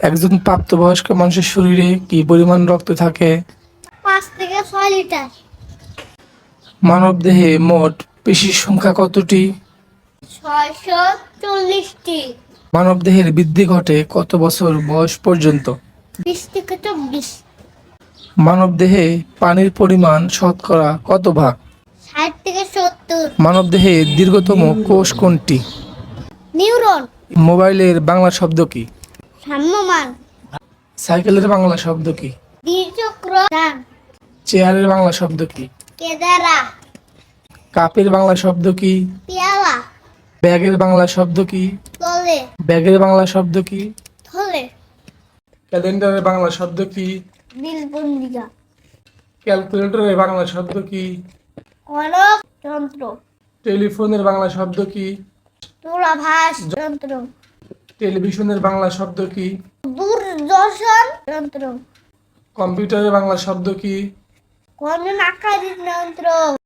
একজন প্রাপ্তবয়স্ক মানুষের শরীরে কি পরিমাণ রক্ত থাকে? পাঁচ থেকে ছয় লিটার। মানব দেহে মোট পেশির সংখ্যা কতটি? ছয়শো চল্লিশটি। মানব দেহের বৃদ্ধি ঘটে কত বছর বয়স পর্যন্ত? বিশ থেকে চব্বিশ। মানব দেহে পানির পরিমাণ শতকরা কত ভাগ? ষাট থেকে সত্তর। মানব দেহে দীর্ঘতম কোষ কোনটি? নিউরন। মোবাইলের বাংলা শব্দ কি? ভ্রাম্যমান সাইকেলের বাংলা শব্দ কি? দ্বিচক্র। যান চেয়ারের বাংলা শব্দ কি? কেদারা। কাপের বাংলা শব্দ কি? পেয়ালা। ব্যাগের বাংলা শব্দ কি? তলে। ব্যাগের বাংলা শব্দ কি? থলে। ক্যালেন্ডারের বাংলা শব্দ কি? নীলপন্ডিকা ক্যালকুলেটরের বাংলা শব্দ কি? কনক যন্ত্র। টেলিফোনের বাংলা শব্দ কি? দূরাভাষ যন্ত্র। টেলিভিশনের বাংলা শব্দ কি? দূরদর্শন যন্ত্র। কম্পিউটারের বাংলা শব্দ কি? কোন আকারের যন্ত্র।